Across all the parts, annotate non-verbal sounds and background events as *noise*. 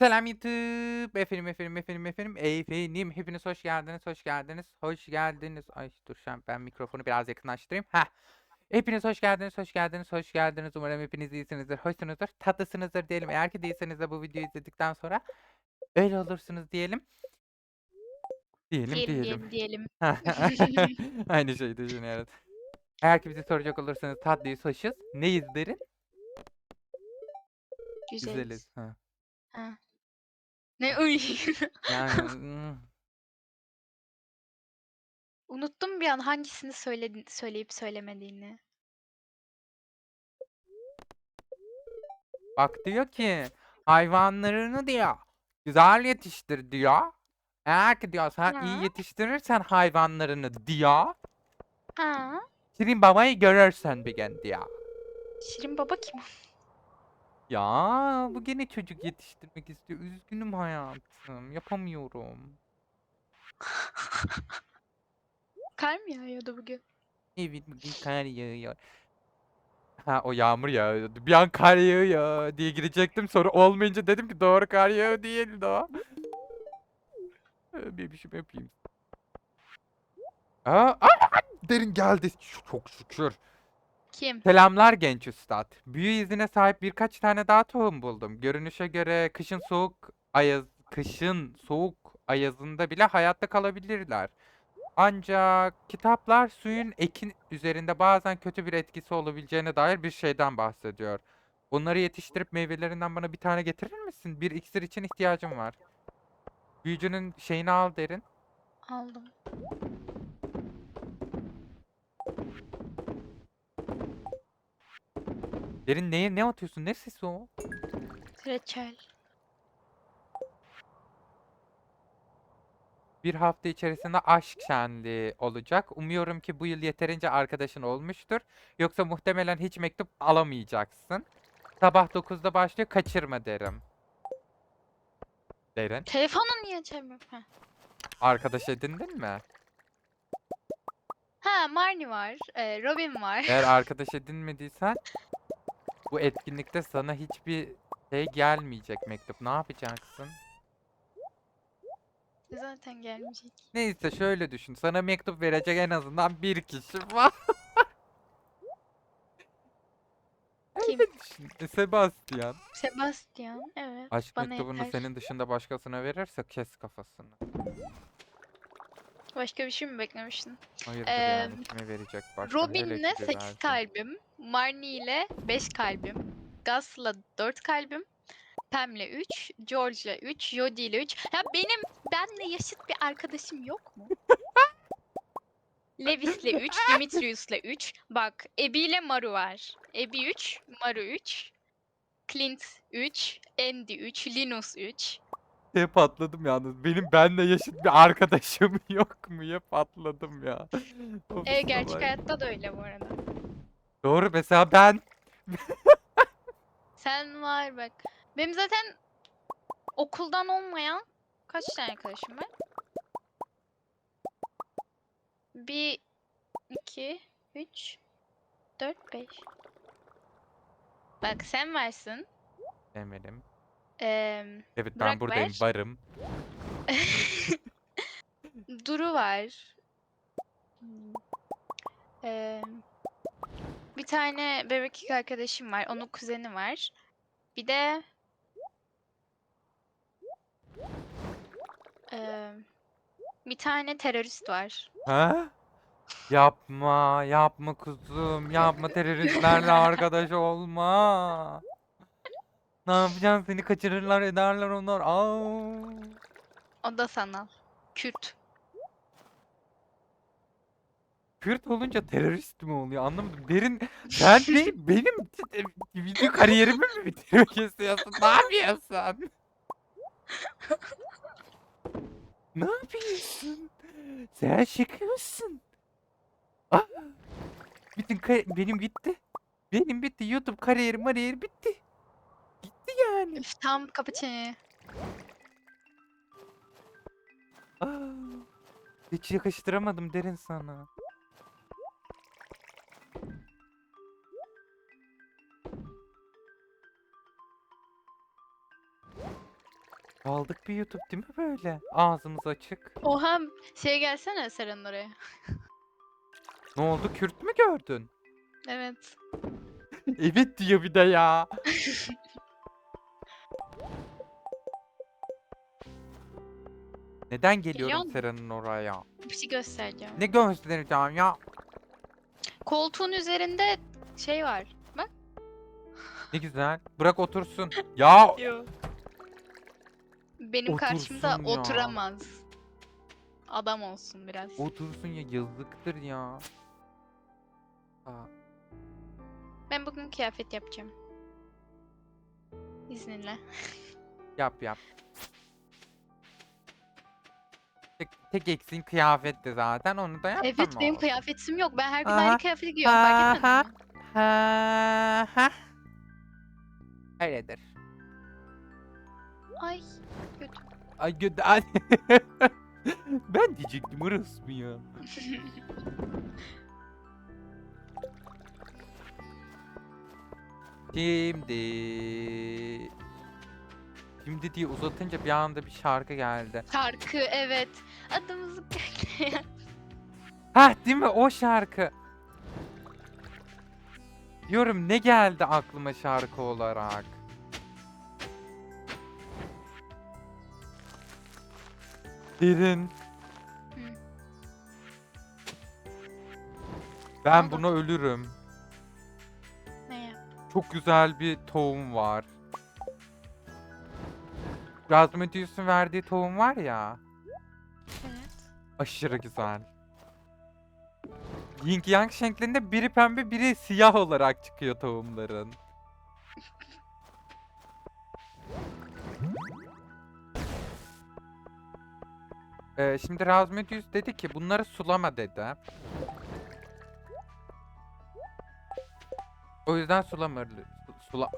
Selam YouTube. Efendim efendim efendim efendim efendim. Hepiniz hoş geldiniz, hoş geldiniz, hoş geldiniz. Ay dur şu an ben mikrofonu biraz yakınlaştırayım. Heh. Hepiniz hoş geldiniz, hoş geldiniz, hoş geldiniz. Umarım hepiniz iyisinizdir, hoşsunuzdur, tatlısınızdır diyelim. Eğer ki değilseniz de bu videoyu izledikten sonra öyle olursunuz diyelim. Diyelim Diyelim diyelim. diyelim diyelim. *laughs* Aynı şeyi düşünüyoruz. Eğer ki bizi soracak olursanız tatlıyız, hoşuz. Neyiz derin? Güzeliz. Güzeliz. Ha. Ha. Ne uy. Yani *laughs* hmm, Unuttum bir an hangisini söyledin, söyleyip söylemediğini. Bak diyor ki hayvanlarını diyor güzel yetiştir diyor. Eğer ki diyor sen iyi Ha. yetiştirirsen hayvanlarını diyor. Ha. Şirin babayı görürsen bir gün diyor. Şirin baba kim? Ya bu gene çocuk yetiştirmek istiyor. Üzgünüm hayatım. Yapamıyorum. Kar mı yağıyordu bugün? Evet bugün kar yağıyor. Ha o yağmur yağıyordu. Bir an kar yağıyor diye girecektim. Sonra olmayınca dedim ki doğru kar yağıyor değildi o. Ee, Bir şey yapayım. Aa, aa, derin geldi. Çok şükür. Kim? Selamlar genç üstad. Büyü izine sahip birkaç tane daha tohum buldum. Görünüşe göre kışın soğuk ayaz kışın soğuk ayazında bile hayatta kalabilirler. Ancak kitaplar suyun ekin üzerinde bazen kötü bir etkisi olabileceğine dair bir şeyden bahsediyor. Bunları yetiştirip meyvelerinden bana bir tane getirir misin? Bir iksir için ihtiyacım var. Büyücünün şeyini al derin. Aldım. Derin neye ne atıyorsun? Ne sesi o? Reçel. Bir hafta içerisinde aşk şenliği olacak. Umuyorum ki bu yıl yeterince arkadaşın olmuştur. Yoksa muhtemelen hiç mektup alamayacaksın. Sabah 9'da başlıyor. Kaçırma derim. Derin. Telefonu niye açamıyorum? Ha. Arkadaş edindin mi? ha Marnie var. e, Robin var. Eğer *laughs* arkadaş edinmediysen bu etkinlikte sana hiçbir şey gelmeyecek mektup. Ne yapacaksın? Zaten gelmeyecek. Neyse şöyle düşün. Sana mektup verecek en azından bir kişi var. *laughs* Kim? Düşün. E, Sebastian. Sebastian. Evet. Aşk bana mektubunu yeter. senin dışında başkasına verirse kes kafasını. Başka bir şey mi beklemiştin? Hayırdır yani Eee, kime verecek başka hele Robin'le ki bir 8 versin. kalbim, Marnie ile 5 kalbim, Gus'la 4 kalbim, Pam'le 3, George'la 3, Jodie ile 3. Ya benim benle yaşıt bir arkadaşım yok mu? Levis'le 3, *laughs* Dimitrius'la 3. Bak, Abby ile Maru var. Abby 3, Maru 3, Clint 3, Andy 3, Linus 3. Şey patladım yalnız. Benim benle yaşıt bir arkadaşım *laughs* yok mu ya patladım ya. E, gerçek hayatta da öyle bu arada. Doğru mesela ben *laughs* Sen var bak. Benim zaten okuldan olmayan kaç tane arkadaşım var? Bir, iki, üç, dört, beş. Bak sen varsın. demedim. Eee Evet ben Burak buradayım ver. varım. *laughs* *laughs* Duru var. Hmm. Eee, bir tane bebek arkadaşım var. Onun kuzeni var. Bir de eee, bir tane terörist var. Ha? Yapma, yapma kuzum, yapma teröristlerle arkadaş olma. Ne yapacaksın? Seni kaçırırlar, ederler onlar. Aa. O da sanal. Kürt. Kürt olunca terörist mi oluyor? Anlamadım. Derin, sen *laughs* değil, benim video kariyerimi mi bitirmek istiyorsun? Ne yapıyorsun? Ne yapıyorsun? Sen şaka mısın? Ah! Bütün benim bitti. Benim bitti. YouTube kariyerim kariyer bitti. Gitti yani. Üf, tam kapı çeneni. Aa, hiç yakıştıramadım derin sana. Kaldık bir YouTube değil mi böyle? Ağzımız açık. Oha şey gelsene Seren'in oraya. Ne oldu? Kürt mü gördün? Evet. evet diyor bir de ya. *laughs* Neden geliyorum musun? Sera'nın oraya? Bir şey göstereceğim. Ne göstereceğim ya? Koltuğun üzerinde şey var. Bak. Ne güzel. Bırak otursun. Ya *laughs* Yok. Benim karşımda Otursun ya. oturamaz. Adam olsun biraz. otursun ya yazıktır ya. Aa, Ben bugün kıyafet yapacağım. İzninle. *laughs* yap yap. Tek, tek eksiğin kıyafetti zaten onu da yapma Evet benim kıyafetim yok. Ben her gün aynı kıyafeti giyiyorum fark etmedin mi? Ha, ha. Öyledir. Ay kötü. Ay gö- ay. *laughs* ben diyecektim orası mı ya? *laughs* Şimdi Şimdi diye uzatınca bir anda bir şarkı geldi. Şarkı evet. Adımızı bekleyen. *laughs* Ha değil mi o şarkı? Diyorum ne geldi aklıma şarkı olarak? Derin. Hı. Ben oldu? buna ölürüm. Ne yap? Çok güzel bir tohum var. Razmedius'un verdiği tohum var ya. Evet. Aşırı güzel. Yin Yang şeklinde biri pembe biri siyah olarak çıkıyor tohumların. Ee, şimdi Razmedius dedi ki bunları sulama dedi. O yüzden sulamır. Sula...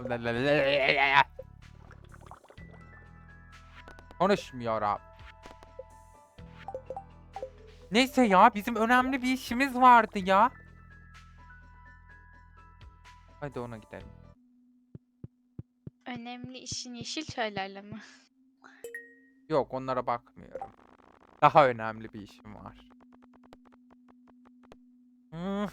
Konuşmuyor abi. Neyse ya bizim önemli bir işimiz vardı ya. Hadi ona gidelim. Önemli işin yeşil çaylarla mı? Yok onlara bakmıyorum. Daha önemli bir işim var. Hmm.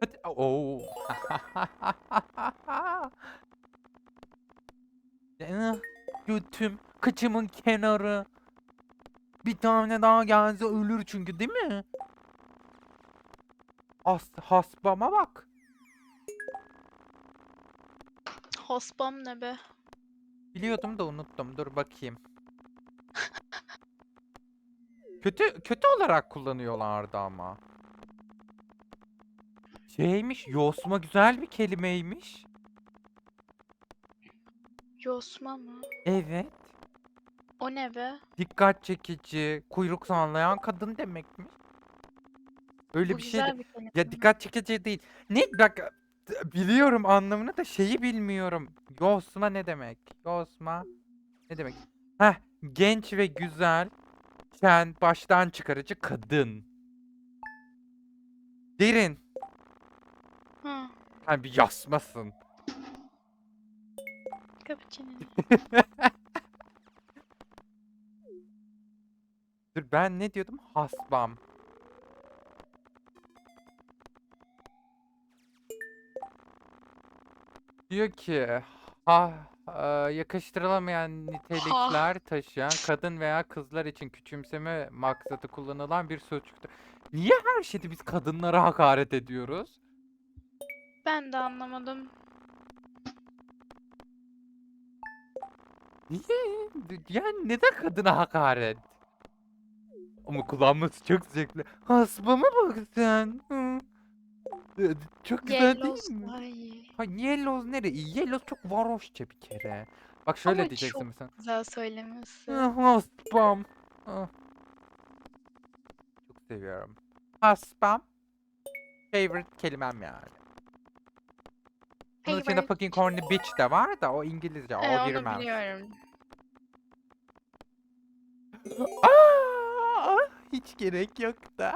Hadi. *laughs* Oo. Eh, Götüm, kıçımın kenarı. Bir tane daha gelse ölür çünkü değil mi? As hasbama bak. Hospam ne be? Biliyordum da unuttum. Dur bakayım. *laughs* kötü kötü olarak kullanıyorlardı ama. Şeymiş, yosma güzel bir kelimeymiş. Yosma mı? Evet. O ne be? Dikkat çekici, kuyruk sallayan kadın demekmiş. Öyle Bu bir şey. güzel bir kelime. Ya dikkat çekici değil. Ne? Bak biliyorum anlamını da şeyi bilmiyorum. Yosma ne demek? Yosma ne demek? Heh, genç ve güzel, sen baştan çıkarıcı kadın. Derin. Hı. Hani bir yasmasın. Kapı çeneni. *laughs* Dur ben ne diyordum? Hasbam. Diyor ki ha e, yakıştırılamayan nitelikler taşıyan kadın veya kızlar için küçümseme maksatı kullanılan bir sözcüktür. Niye her şeyde biz kadınlara hakaret ediyoruz? Ben de anlamadım. Niye? Yani neden kadına hakaret? Ama kullanması çok zevkli. Hasbama bak sen. Hı. E, Çok güzel Yellows değil mi? daha iyi. Ha Yellows nere? iyi? Yellows çok varoşça bir kere. Bak şöyle Ama diyeceksin çok mesela. Güzel söylemesi. Hasbam. Ah. Çok seviyorum. Hasbam. Favorite kelimem yani. Bunun içinde Favorite. fucking corny bitch de var da o İngilizce. Ee, o onu girmez. biliyorum. *gasps* Aa, hiç gerek yok da.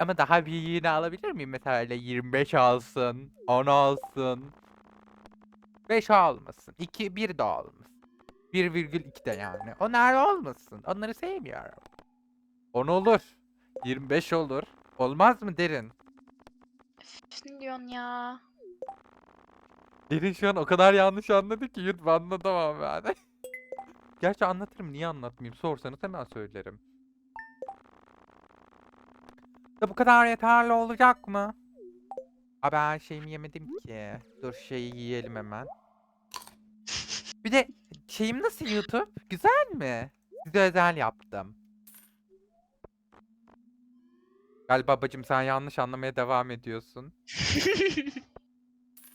Ama daha büyüğünü alabilir miyim? Mesela öyle 25 alsın, 10 alsın. 5 almasın. 2, 1 de olmasın. 1,2 de yani. Onlar olmasın. Onları sevmiyorum. 10 olur. 25 olur. Olmaz mı derin? Üf, ne diyorsun ya? Derin şu an o kadar yanlış anladı ki yut anlatamam yani. *laughs* Gerçi anlatırım niye anlatmayayım sorsanız hemen söylerim. Da bu kadar yeterli olacak mı? Aa ben şeyimi yemedim ki. Dur şeyi yiyelim hemen. *laughs* Bir de şeyim nasıl YouTube? Güzel mi? Size özel yaptım. Galiba bacım sen yanlış anlamaya devam ediyorsun. *laughs*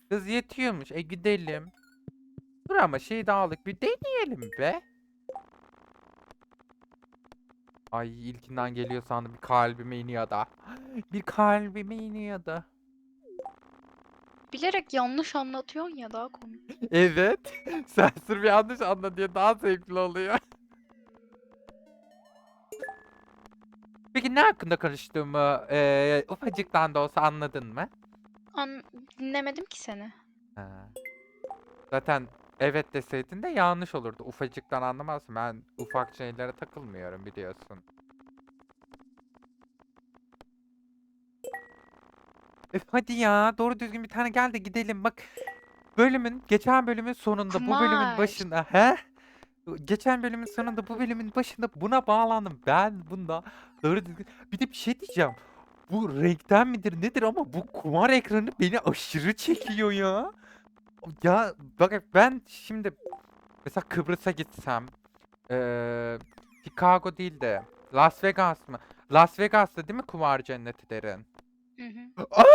Kız yetiyormuş. E gidelim. Dur ama şey dağılık bir deneyelim be. Ay ilkinden geliyor sandım bir kalbime iniyor da. *gasps* Bir kalbime iniyor da. Bilerek yanlış anlatıyorsun ya daha komik. *laughs* Evet. *laughs* Sen sırf yanlış anla diye daha zevkli oluyor. *laughs* Peki ne hakkında konuştuğumu eee, ufacıktan da olsa anladın mı? An dinlemedim ki seni. Ha. Zaten evet deseydin de yanlış olurdu. Ufacıktan anlamazsın. Ben ufak şeylere takılmıyorum biliyorsun. Öf, hadi ya doğru düzgün bir tane gel de gidelim. Bak bölümün geçen bölümün sonunda bu bölümün Kumar. başında he? Geçen bölümün sonunda bu bölümün başında buna bağlandım. Ben bunda doğru düzgün bir de bir şey diyeceğim. Bu renkten midir nedir ama bu kumar ekranı beni aşırı çekiyor ya. Ya bak ben şimdi mesela Kıbrıs'a gitsem eee Chicago değil de Las Vegas mı? Las Vegas'ta değil mi kumar cenneti derin? Hı hı. *laughs*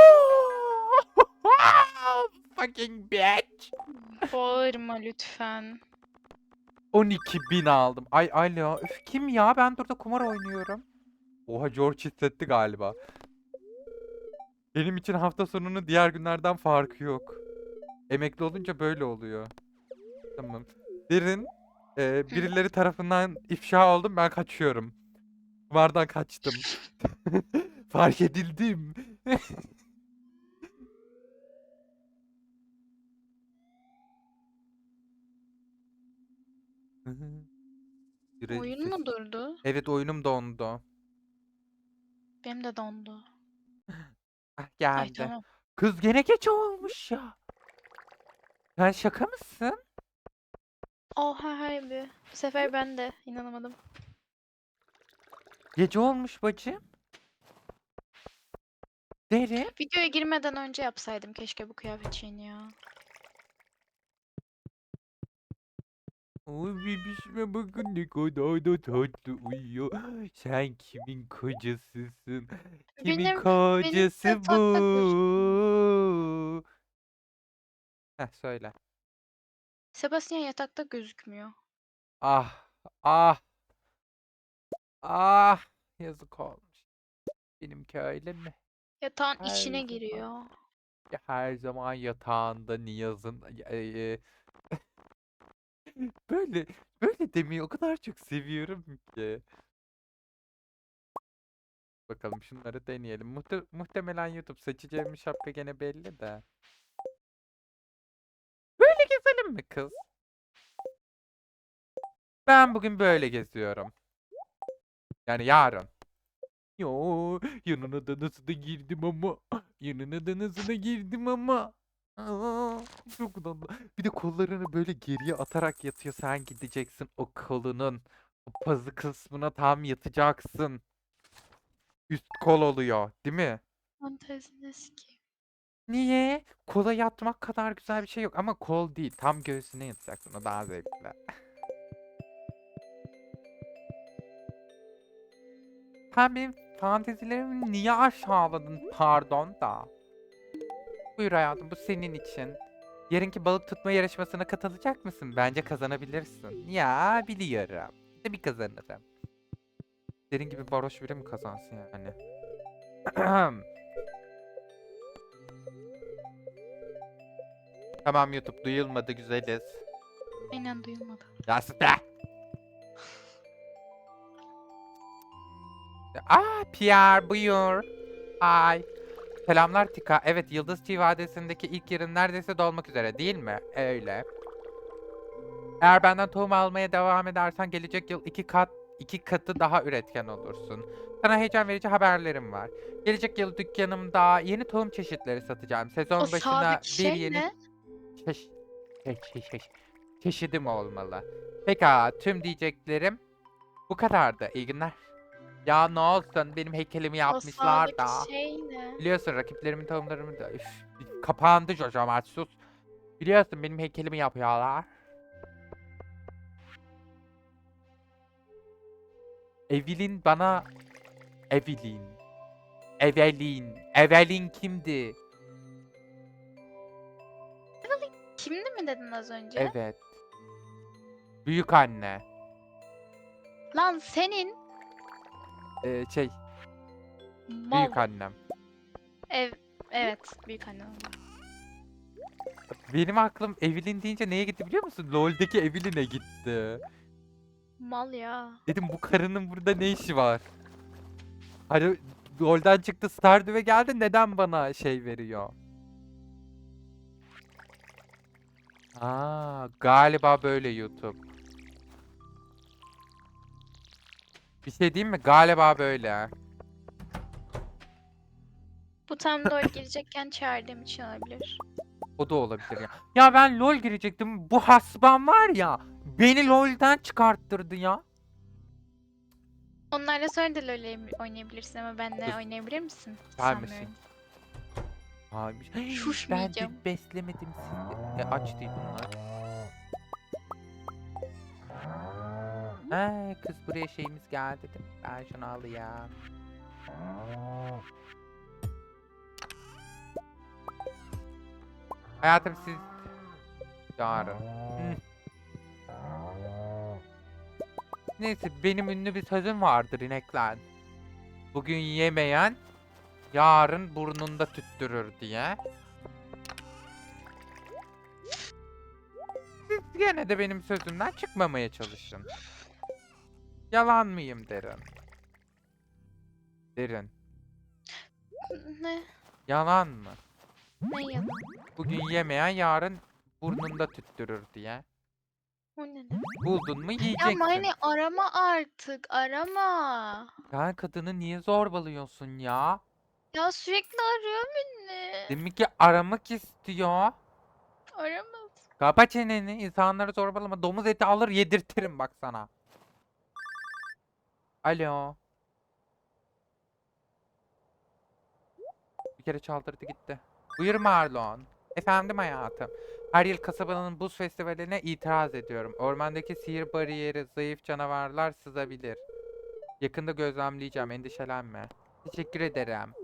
Fucking bitch. Bağırma lütfen. 12 bin aldım. Ay alo. Üf, kim ya? Ben burada kumar oynuyorum. Oha George hissetti galiba. Benim için hafta sonunun diğer günlerden farkı yok. Emekli olunca böyle oluyor. Tamam. Derin. e, birileri tarafından ifşa oldum. Ben kaçıyorum. Kumardan kaçtım. *laughs* Fark edildim. *laughs* Oyun mu durdu? Evet oyunum dondu. Benim de dondu. *laughs* Ah Ay geldi. tamam. Kız gene gece olmuş ya. Sen şaka mısın? Oha harbi. Bu sefer ben de inanamadım. Gece olmuş bacım. Derin. Videoya girmeden önce yapsaydım keşke bu kıyafet şeyini ya. Oy bebişime bakın ne kadar da tatlı uyuyor. Sen kimin kocasısın? Kimin Benim- kocası yatakta bu? Heh söyle. Sebastian yatakta gözükmüyor. Ah ah. Ah yazık olmuş. Benimki öyle mi? Yatağın Her içine zaman. giriyor. Ya her zaman yatağında Niyaz'ın e, e, *laughs* böyle böyle demeyi o kadar çok seviyorum ki. Bakalım şunları deneyelim. Muhte- muhtemelen YouTube seçeceğim şapka gene belli de. Mi kız? Ben bugün böyle geziyorum. Yani yarın. Yo, yanına da nasıl da girdim ama. Yanına da nasıl da girdim ama. Aa, çok tatlı. Bir de kollarını böyle geriye atarak yatıyor. Sen gideceksin o kolunun o pazı kısmına tam yatacaksın. Üst kol oluyor, değil mi? Fantezin eski. Niye? Kola yatmak kadar güzel bir şey yok ama kol değil. Tam göğsüne yatacaksın. O daha zevkli. Sen benim fantezilerimi niye aşağıladın? Pardon da. Buyur hayatım bu senin için. Yarınki balık tutma yarışmasına katılacak mısın? Bence kazanabilirsin. Ya biliyorum. Tabii kazanırım. Senin gibi varoş biri mi kazansın yani? *clears throat* Tamam YouTube duyulmadı güzeliz. Aynen duyulmadı. Ya sus be! *laughs* Aa Pierre buyur. Ay. Selamlar Tika. Evet Yıldız Çiğ Vadisi'ndeki ilk yarın neredeyse dolmak üzere değil mi? Öyle. Eğer benden tohum almaya devam edersen gelecek yıl iki kat iki katı daha üretken olursun. Sana heyecan verici haberlerim var. Gelecek yıl dükkanımda yeni tohum çeşitleri satacağım. Sezon O başına bir şey yeni ne? Çeş çeş çeş çeş. çeşidim olmalı. Pekala tüm diyeceklerim bu kadardı. İyi günler. Ya ne olsun benim heykelimi yapmışlar da. şey ne? Biliyorsun rakiplerimin tohumlarımı da üf, kapandı Jojo Mart, sus. Biliyorsun benim heykelimi yapıyorlar. Evelyn bana Evelyn Evelyn Evelyn kimdi? Mi dedin az önce? Evet. Büyük anne. Lan senin Ee, şey mal. büyük annem. Ev evet büyük anne. Benim aklım Evelyn deyince neye gitti biliyor musun? LoL'deki Evelyn'e gitti. Mal ya. Dedim bu karının burada ne işi var? Hani LoL'den çıktı Stardew'e geldi neden bana şey veriyor? Aa, galiba böyle YouTube. Bir şey diyeyim mi? Galiba böyle. Bu tam LoL girecekken çağırdığım için olabilir. O da olabilir ya. Ya ben LoL girecektim. Bu hasbam var ya. Beni LoL'den çıkarttırdı ya. Onlarla sonra da LoL oyn- oynayabilirsin ama benle oynayabilir misin? Var mısın? Sanmıyorum. Abi, ben Şuşmayacağım. de beslemedim seni. E, aç değil bunlar. Ha, kız buraya şeyimiz geldi. dedim. Ben şunu alayım. Hayatım siz yarın. Hı. Neyse benim ünlü bir sözüm vardır inekler. Bugün yemeyen yarın burnunda tüttürür diye. Siz gene de benim sözümden çıkmamaya çalışın. Yalan mıyım derin. Derin. Ne? Yalan mı? Ne yalan? Bugün yemeyen yarın burnunda tüttürür diye. O ne demek? Buldun mu yiyeceksin. Mayne arama artık arama. Sen kadını niye zorbalıyorsun ya? Ya sürekli arıyor beni. Demek ki aramak istiyor. Aramaz. Kapa çeneni. insanları zorbalama. Domuz eti alır yedirtirim bak sana. Alo. Bir kere çaldırdı gitti. Buyur Marlon. Efendim hayatım. Her yıl kasabanın buz festivaline itiraz ediyorum. Ormandaki sihir bariyeri zayıf canavarlar sızabilir. Yakında gözlemleyeceğim endişelenme. Teşekkür ederim.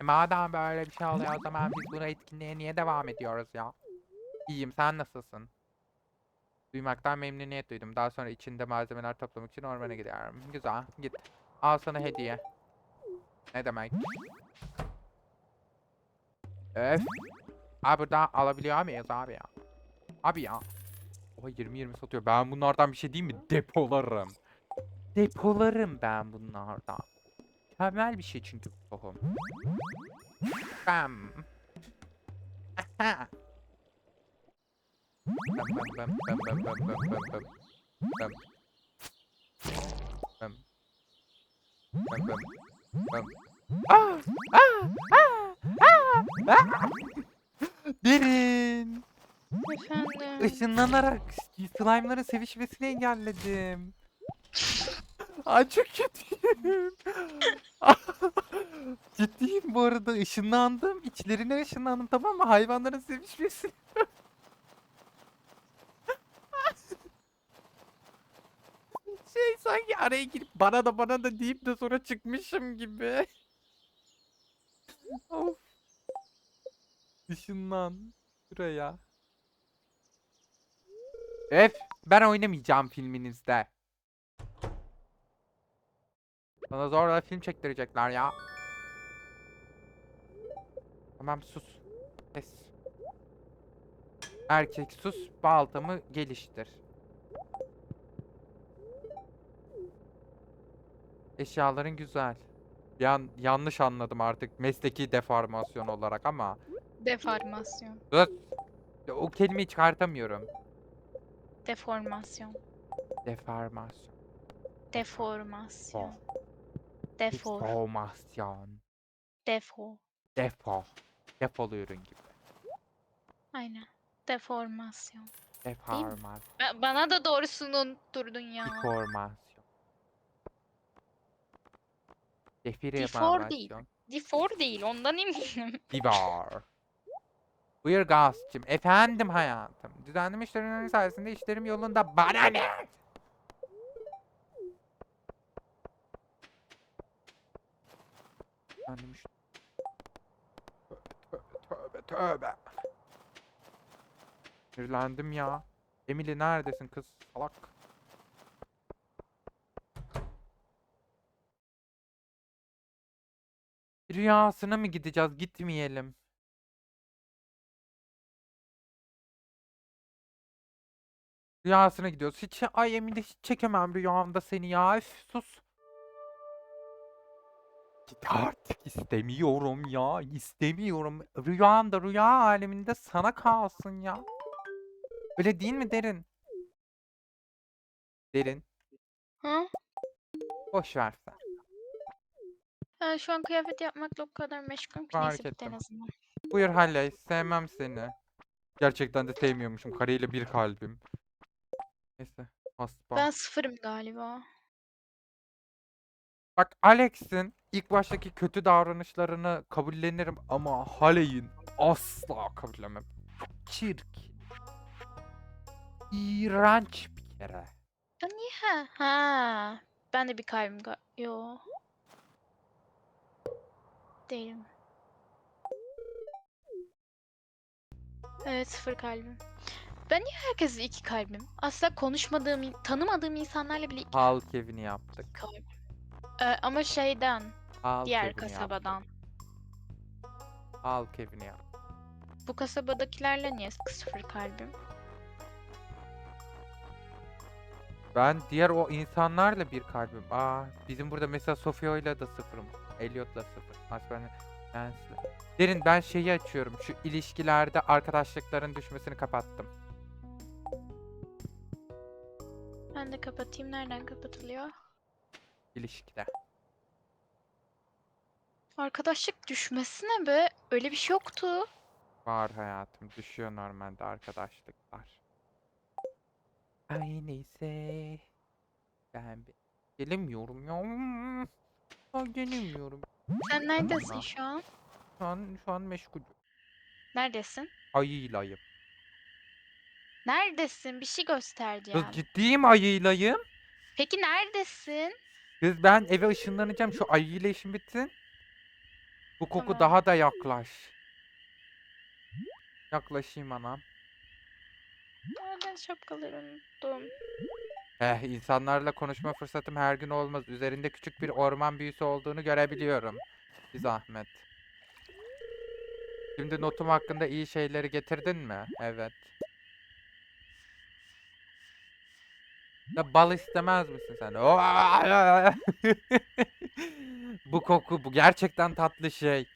E madem böyle bir şey oluyor o zaman biz buna etkinliğe niye devam ediyoruz ya? İyiyim sen nasılsın? Duymaktan memnuniyet duydum. Daha sonra içinde malzemeler toplamak için ormana gidiyorum. Güzel git. Al sana hediye. Ne demek? Öf. Abi buradan alabiliyor muyuz abi ya? Abi ya. Oha 20-20 satıyor. Ben bunlardan bir şey diyeyim mi? Depolarım. Depolarım ben bunlardan. Mükemmel bir şey çünkü bu tohum. Bam. Aha. Bam bam bam bam bam bam bam bam bam. Bam. Bam. Bam bam. Bam. Aa! Aa! Aa! Aa! Aa! Derin. Efendim. Işınlanarak slime'ların sevişmesini engelledim. Ay çok kötüyüm. *laughs* Ciddiyim bu arada ışınlandım. İçlerine ışınlandım tamam mı? Hayvanların sevişmesi. *laughs* şey sanki araya girip bana da bana da deyip de sonra çıkmışım gibi. *laughs* of. Işınlan. Şuraya. Öf, ben oynamayacağım filminizde. Bana zorla film çektirecekler ya. Tamam sus. Kes. Erkek sus, baltamı geliştir. Eşyaların güzel. Yan, yanlış anladım artık mesleki deformasyon olarak ama. Deformasyon. Dur. O kelimeyi çıkartamıyorum. Deformasyon. Deformasyon. Deformasyon. Defor. Deformasyon. Defo. Defo. Defolu ürün gibi. Aynen. Deformasyon. Deformasyon. Ba- Bana da doğrusunu unutturdun ya. Deformasyon. Defor değil. Deformasyon. Defor değil ondan eminim. *laughs* Divar. Buyur Gaz'cığım. Efendim hayatım. Düzenli müşterilerin sayesinde işlerim yolunda. Bana ne? Müşteri... Tövbe tövbe. Sinirlendim ya. Emily neredesin kız? Salak. Rüyasına mı gideceğiz? Gitmeyelim. Rüyasına gidiyoruz. Hiç ay Emine hiç çekemem rüyamda seni ya. Üf, sus. Git artık istemiyorum ya. istemiyorum. Rüyamda rüya aleminde sana kalsın ya. Öyle değil mi Derin? Derin. Ha? Boş ver sen. Ben şu an kıyafet yapmakla o kadar meşgulüm ki Fark neyse bitti en ettim. azından. Buyur Halley. Sevmem seni. Gerçekten de sevmiyormuşum. Karıyla bir kalbim. Neyse. Hasba. Ben sıfırım galiba. Bak Alex'in ilk baştaki kötü davranışlarını kabullenirim ama Haley'in asla kabullenmem. Çirkin. İğrenç bir kere. Ha ha. Ben de bir kalbim ga- Yo. Değilim. Evet sıfır kalbim. Ben niye herkese iki kalbim? Asla konuşmadığım, tanımadığım insanlarla bile iki Halk evini yaptık. kalbim. Ee, ama şeyden, Halk diğer kasabadan. Yaptık. Halk evini yaptık. Bu kasabadakilerle niye sıfır kalbim? Ben diğer o insanlarla bir kalbim. Aa, bizim burada mesela Sofia da sıfırım. Elliot'la sıfır. Aspen Dance'le. Derin ben şeyi açıyorum. Şu ilişkilerde arkadaşlıkların düşmesini kapattım. Ben de kapatayım. Nereden kapatılıyor? İlişkide. Arkadaşlık düşmesi ne be? Öyle bir şey yoktu. Var hayatım. Düşüyor normalde arkadaşlıklar. Ay neyse. Ben bir- gelemiyorum ya. Ben gelemiyorum. Sen neredesin şu an? Şu an, şu an meşgul. Neredesin? Ayıylayım. Neredesin? Bir şey gösterdi yani. ciddiyim ayıylayım. Peki neredesin? Kız ben eve ışınlanacağım. Şu ayıyla işim bitsin. Bu koku Tamam. daha da yaklaş. Yaklaşayım anam. Aa, ben şapkaları unuttum. Eh, insanlarla konuşma fırsatım her gün olmaz. Üzerinde küçük bir orman büyüsü olduğunu görebiliyorum. Bir zahmet. Şimdi notum hakkında iyi şeyleri getirdin mi? Evet. Ya bal istemez misin sen? Bu koku, bu gerçekten tatlı şey.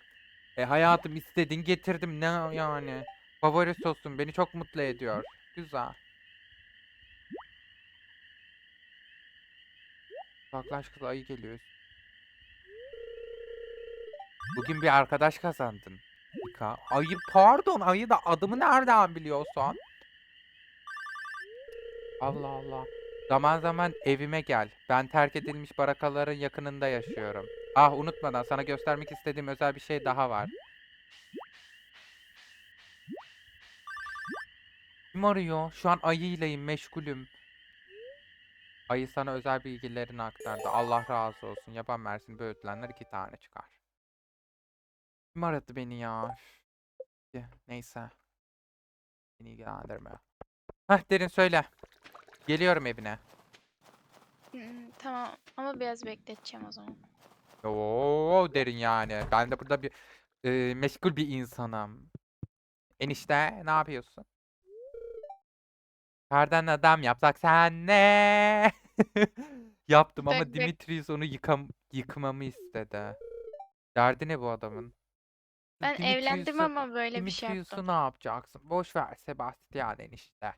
E hayatım istedin getirdim ne yani? Favori sosum beni çok mutlu ediyor. Güzel. Uzaklaş kız ayı geliyor. Bugün bir arkadaş kazandın. Mika. Ayı pardon ayı da adımı nereden biliyorsun? Allah Allah. Zaman zaman evime gel. Ben terk edilmiş barakaların yakınında yaşıyorum. Ah unutmadan sana göstermek istediğim özel bir şey daha var. Kim arıyor? Şu an ayıylayım, meşgulüm. Ayı sana özel bilgilerini aktardı. Allah razı olsun. Yaban mersini böğürtlenler iki tane çıkar. Kim aradı beni ya? Neyse. Beni ilgilendirmiyor. Heh derin söyle. Geliyorum evine. Hmm, tamam ama biraz bekleteceğim o zaman. Oo derin yani. Ben de burada bir e, meşgul bir insanım. Enişte ne yapıyorsun? Kardan adam yapsak sen ne? *laughs* Yaptım ama. Dimitrius onu yıkam yıkmamı istedi. Derdi ne bu adamın? Ben evlendim Dimitrius'u- ama böyle bir şey Dimitrius'u yaptım. ne yapacaksın? Boş ver Sebastian enişte.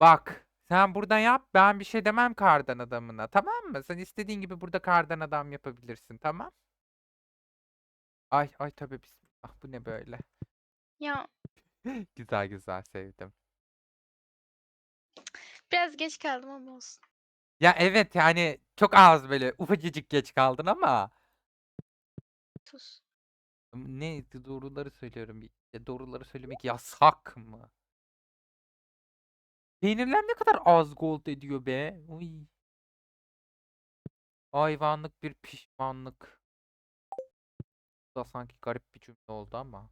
Bak sen buradan yap ben bir şey demem kardan adamına tamam mı? Sen istediğin gibi burada kardan adam yapabilirsin tamam? Ay ay tabii bismillah bu ne böyle? Ya *laughs* Güzel güzel sevdim. biraz geç kaldım ama olsun. Ya evet yani çok az böyle ufacıcık geç kaldın ama Tuz. ne doğruları söylüyorum. Ya doğruları söylemek yasak mı? Peynirler ne kadar az gold ediyor be. Uy. Hayvanlık bir pişmanlık. Bu da sanki garip bir cümle oldu ama.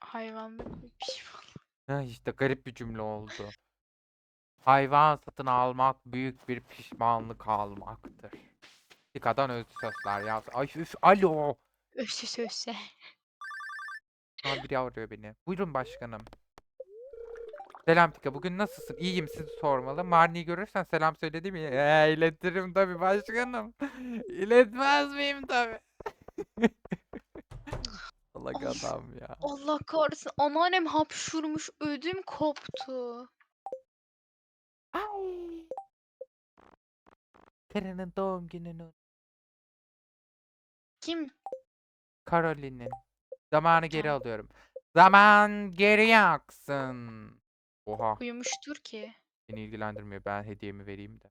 Hayvanlık bir pişman. Ha işte garip bir cümle oldu. Hayvan satın almak büyük bir pişmanlık almaktır. Dikadan özlü sözler yaz. Ay üf alo. Öse söse. Aa, biri arıyor beni. Buyurun başkanım. Selam Tika. Bugün nasılsın? İyiyim sizi sormalı. Marni'yi görürsen selam söyledi mi? Ee, iletirim tabii başkanım. *laughs* İletmez miyim tabii. *laughs* Salak Of. adam ya. Allah kahretsin. Anneannem hapşurmuş. Ödüm koptu. Ay. Karen'in doğum gününü. Kim? Caroline'in. Zamanı geri Tamam. alıyorum. Zaman geri aksın. Oha. Uyumuştur ki. Beni ilgilendirmiyor. Ben hediyemi vereyim de.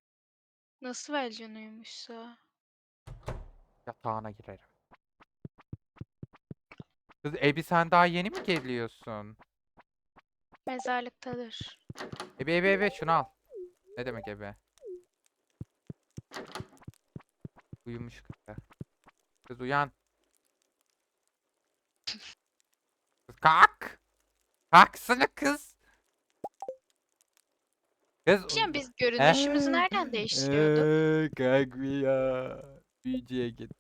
Nasıl vereceksin uyumuşsa? Yatağına girerim. Kız Ebi sen daha yeni mi geliyorsun? Mezarlıktadır. Ebe ebe ebe şunu al. Ne demek ebe? Uyumuş kız. Kız uyan. *laughs* Kız kalk. Kalksana kız. Kız Diyeceğim biz görünüşümüzü nereden değiştiriyorduk? Eee, kalkmıyor. Büyücüye git.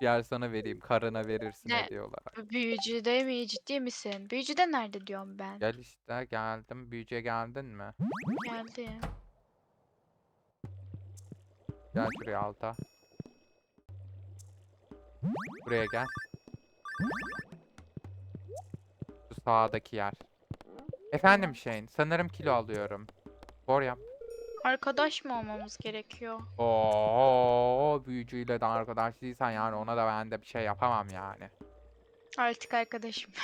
Bir yer sana vereyim. Karına verirsin Ne? hediye olarak. Büyücüde mi? Ciddi misin? Büyücüde nerede diyorum ben? Gel işte geldim. Büyücüye geldin mi? Geldim. Gel şuraya alta. Buraya gel. Şu sağdaki yer. Efendim Shane, sanırım kilo alıyorum. Spor yap. Arkadaş mı olmamız gerekiyor? Oo, büyücüyle de arkadaş değilsen yani ona da ben de bir şey yapamam yani. Artık arkadaşım. *laughs*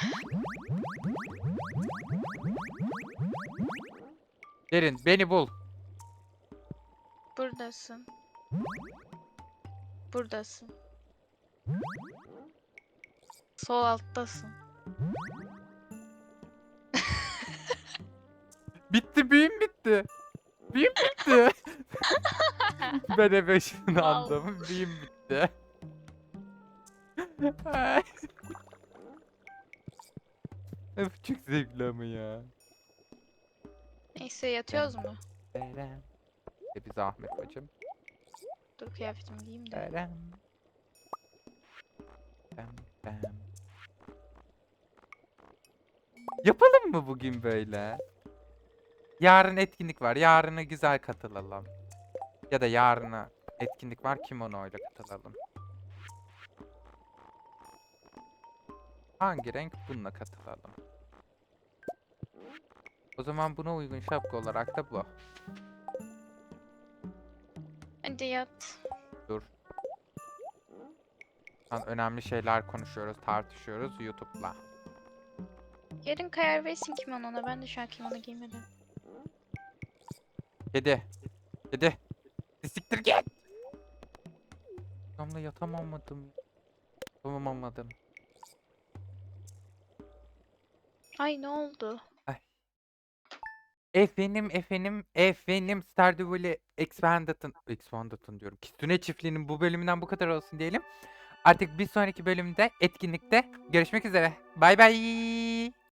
Derin, beni bul. Buradasın. Buradasın. Sol alttasın. Bitti, büyüm bitti. Büyüm bitti. *laughs* ben eve ışınlandım. Büyüm bitti. *laughs* Öf, çok zevkli ama ya. Neyse yatıyoruz mu? Berem. E bir zahmet bacım. Dur kıyafetimi giyeyim de. Berem. Bem, bem. Yapalım mı bugün böyle? Yarın etkinlik var. Yarına güzel katılalım. Ya da yarına etkinlik var. Kimono'yla katılalım. Hangi renk? Bununla katılalım. O zaman buna uygun şapka olarak da bu. Hadi yat. Dur. Şu an önemli şeyler konuşuyoruz, tartışıyoruz YouTube'la. Yarın karar versin kimonona. Ben de şu an kimono giymedim. Kedi. Kedi. Bir Siktir git. Damla yatamamadım. Yatamamadım. Ay ne oldu? Efendim efendim efendim Stardew Valley Expanded'ın Expanded'ın diyorum. Kistune çiftliğinin bu bölümünden bu kadar olsun diyelim. Artık bir sonraki bölümde etkinlikte görüşmek üzere. Bay bay.